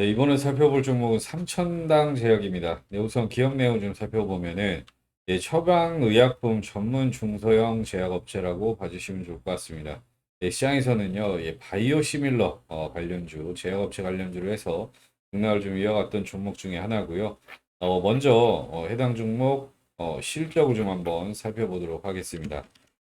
네, 이번에 살펴볼 종목은 삼천당 제약입니다. 네, 우선 기업 내용 좀 살펴보면은 예, 처방의약품 전문 중소형 제약업체라고 봐주시면 좋을 것 같습니다. 예, 시장에서는요, 예, 바이오시밀러 어, 관련주, 제약업체 관련주로 해서 등락을 좀 이어갔던 종목 중에 하나고요. 어, 먼저 어, 해당 종목 어, 실적을 좀 한번 살펴보도록 하겠습니다.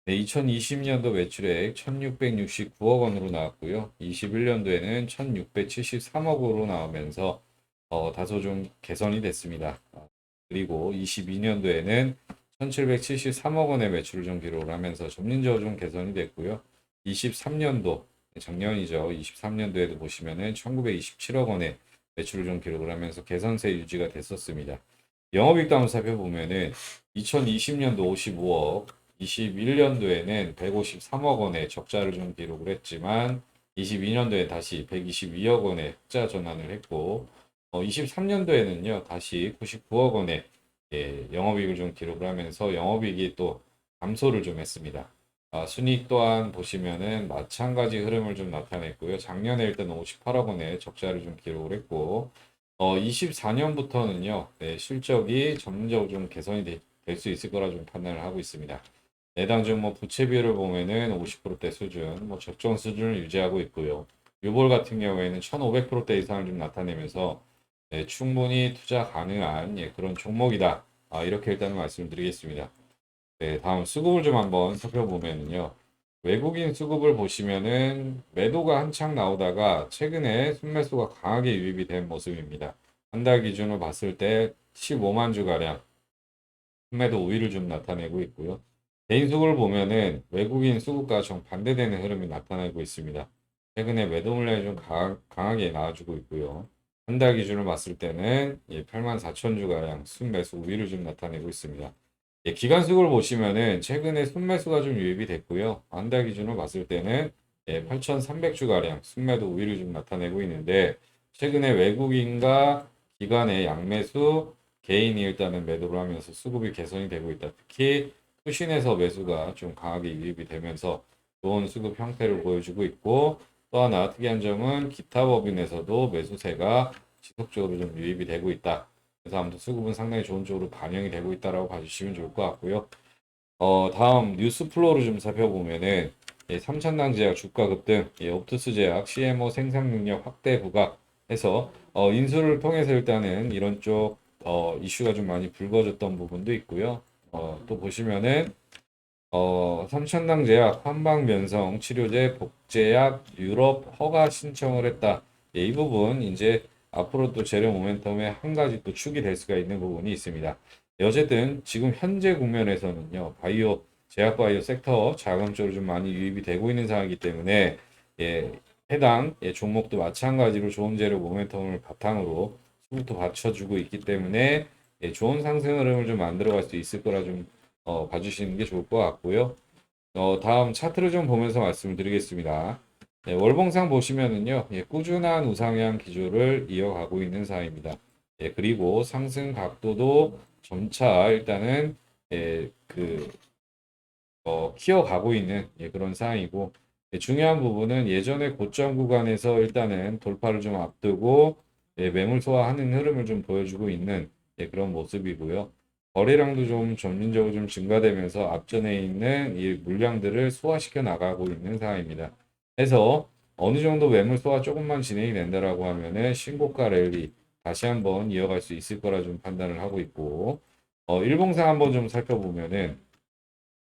네, 2020년도 매출액 1669억 원으로 나왔고요. 21년도에는 1673억으로 나오면서 어, 다소 좀 개선이 됐습니다. 어, 그리고 22년도에는 1773억 원의 매출을 좀 기록을 하면서 점진적으로 좀 개선이 됐고요. 23년도 작년이죠. 23년도에도 보시면은 1927억 원의 매출을 좀 기록을 하면서 개선세 유지가 됐었습니다. 영업이익도 한번 살펴보면은 2020년도 55억, 21년도에는 153억 원의 적자를 좀 기록을 했지만 22년도에 다시 122억 원의 흑자 전환을 했고 어, 23년도에는요 다시 99억 원의 예, 영업이익을 좀 기록을 하면서 영업이익이 또 감소를 좀 했습니다. 아, 순이익 또한 보시면은 마찬가지 흐름을 좀 나타냈고요. 작년에 일단 58억 원의 적자를 좀 기록을 했고 어, 24년부터는요 네, 실적이 점진적으로 좀 개선이 될 수 있을 거라 좀 판단을 하고 있습니다. 내당 중 뭐 부채 비율을 보면은 50%대 수준, 뭐 적정 수준을 유지하고 있고요. 유볼 같은 경우에는 1,500%대 이상을 좀 나타내면서 네, 충분히 투자 가능한 예, 그런 종목이다. 아, 이렇게 일단 말씀드리겠습니다. 네, 다음 수급을 좀 한번 살펴보면은요. 외국인 수급을 보시면은 매도가 한창 나오다가 최근에 순매수가 강하게 유입이 된 모습입니다. 한 달 기준으로 봤을 때 15만 주가량 순매도 우위를 좀 나타내고 있고요. 개인 수급을 보면은 외국인 수급과 정반대되는 흐름이 나타나고 있습니다. 최근에 매도 물량이 좀 강, 강하게 나와주고 있고요. 한 달 기준으로 봤을 때는 8만 4천 주가량 순매수 우위를 좀 나타내고 있습니다. 예, 기간 수급을 보시면은 최근에 순매수가 좀 유입이 됐고요. 한 달 기준으로 봤을 때는 예, 8,300주가량 순매도 우위를 좀 나타내고 있는데 최근에 외국인과 기관의 양매수, 개인이 일단은 매도를 하면서 수급이 개선이 되고 있다. 특히 투신에서 매수가 좀 강하게 유입이 되면서 좋은 수급 형태를 보여주고 있고 또 하나 특이한 점은 기타 법인에서도 매수세가 지속적으로 좀 유입이 되고 있다. 그래서 아무튼 수급은 상당히 좋은 쪽으로 반영이 되고 있다라고 봐주시면 좋을 것 같고요. 어, 다음 뉴스 플로우를 좀 살펴보면은 예, 삼천당 제약 주가 급등, 예, 옵투스 제약 CMO 생산 능력 확대 부각해서 어, 인수를 통해서 일단은 이런 쪽 어, 이슈가 좀 많이 불거졌던 부분도 있고요. 어, 또 보시면은 어, 삼천당 제약 한방 면성 치료제 복제약 유럽 허가 신청을 했다. 예, 이 부분 이제 앞으로 또 재료 모멘텀의 한 가지 또 축이 될 수가 있는 부분이 있습니다. 예, 어쨌든 지금 현재 국면에서는요 바이오 제약 바이오 섹터 자금적으로 좀 많이 유입이 되고 있는 상황이기 때문에 예, 해당 예, 종목도 마찬가지로 좋은 재료 모멘텀을 바탕으로 수급도 받쳐주고 있기 때문에 예, 좋은 상승 흐름을 좀 만들어갈 수 있을 거라 좀 어, 봐주시는 게 좋을 것 같고요. 어, 다음 차트를 좀 보면서 말씀을 드리겠습니다. 네, 월봉상 보시면은요, 예, 꾸준한 우상향 기조를 이어가고 있는 상황입니다. 예, 그리고 상승 각도도 점차 일단은 예, 그 어, 키워가고 있는 예, 그런 상황이고 예, 중요한 부분은 예전에 고점 구간에서 일단은 돌파를 좀 앞두고 예, 매물 소화하는 흐름을 좀 보여주고 있는 예, 그런 모습이고요. 거래량도 좀 점진적으로 좀 증가되면서 앞전에 있는 이 물량들을 소화시켜 나가고 있는 상황입니다. 해서 어느 정도 매물 소화 조금만 진행이 된다라고 하면은 신고가 랠리 다시 한번 이어갈 수 있을 거라 좀 판단을 하고 있고 어, 일봉상 한번 좀 살펴보면은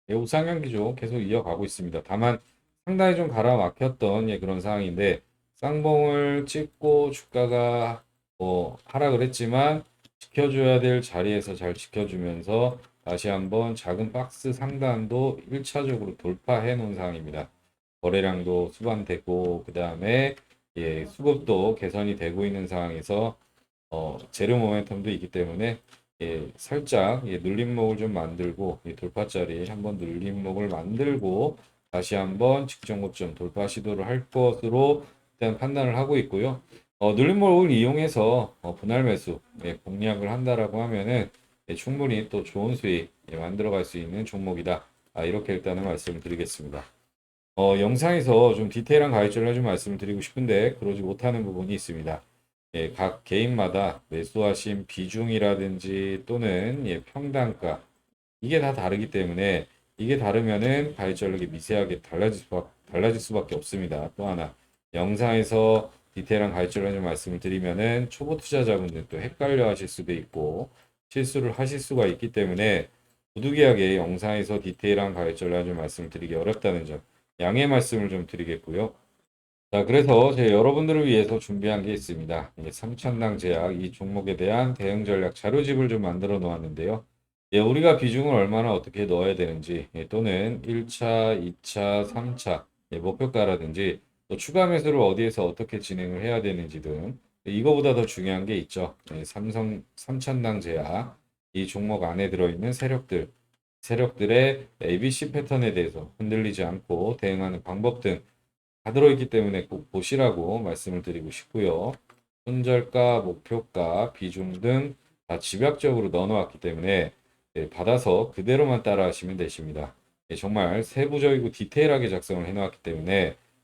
예, 우상향 기조 계속 이어가고 있습니다. 다만 상당히 좀 가라막혔던 예, 그런 상황인데 쌍봉을 찍고 주가가 뭐 하락을 했지만 지켜줘야 될 자리에서 잘 지켜주면서 다시 한번 작은 박스 상단도 1차적으로 돌파해 놓은 상황입니다. 거래량도 수반되고 그 다음에 예, 수급도 개선이 되고 있는 상황에서 어, 재료 모멘텀도 있기 때문에 예, 살짝 예, 눌림목을 좀 만들고 예, 돌파자리 한번 눌림목을 만들고 다시 한번 직전 고점 돌파 시도를 할 것으로 일단 판단을 하고 있고요. 어, 눌림목을 이용해서 어, 분할 매수 예, 공략을 한다라고 하면은 예, 충분히 또 좋은 수익 예, 만들어갈 수 있는 종목이다. 아, 이렇게 일단은 말씀을 드리겠습니다. 어, 영상에서 좀 디테일한 가이드를 좀 말씀을 드리고 싶은데 그러지 못하는 부분이 있습니다. 예, 각 개인마다 매수하신 비중이라든지 또는 예, 평단가 이게 다 다르기 때문에 이게 다르면은 가입전력이 미세하게 달라질 수밖, 달라질 수밖에 없습니다. 또 하나 영상에서 디테일한 가입전력 좀 말씀을 드리면은 초보 투자자분들 또 헷갈려 하실 수도 있고 실수를 하실 수가 있기 때문에 부득이하게 영상에서 디테일한 가입전력 좀 말씀을 드리기 어렵다는 점 양해 말씀을 좀 드리겠고요. 자, 그래서 제 여러분들을 위해서 준비한 게 있습니다. 이게 삼천당 제약 이 종목에 대한 대응 전략 자료집을 좀 만들어 놓았는데요. 예, 우리가 비중을 얼마나 어떻게 넣어야 되는지, 예, 또는 1차, 2차, 3차, 예, 목표가라든지, 또 추가 매수를 어디에서 어떻게 진행을 해야 되는지 등, 예, 이거보다 더 중요한 게 있죠. 예, 삼성, 삼천당 제약, 이 종목 안에 들어있는 세력들, 세력들의 ABC 패턴에 대해서 흔들리지 않고 대응하는 방법 등, 다 들어있기 때문에 꼭 보시라고 말씀을 드리고 싶고요. 손절가, 목표가, 비중 등 다 집약적으로 넣어놓았기 때문에 예, 받아서 그대로만 따라 하시면 되십니다. 예, 정말 세부적이고 디테일하게 작성을 해놓았기 때문에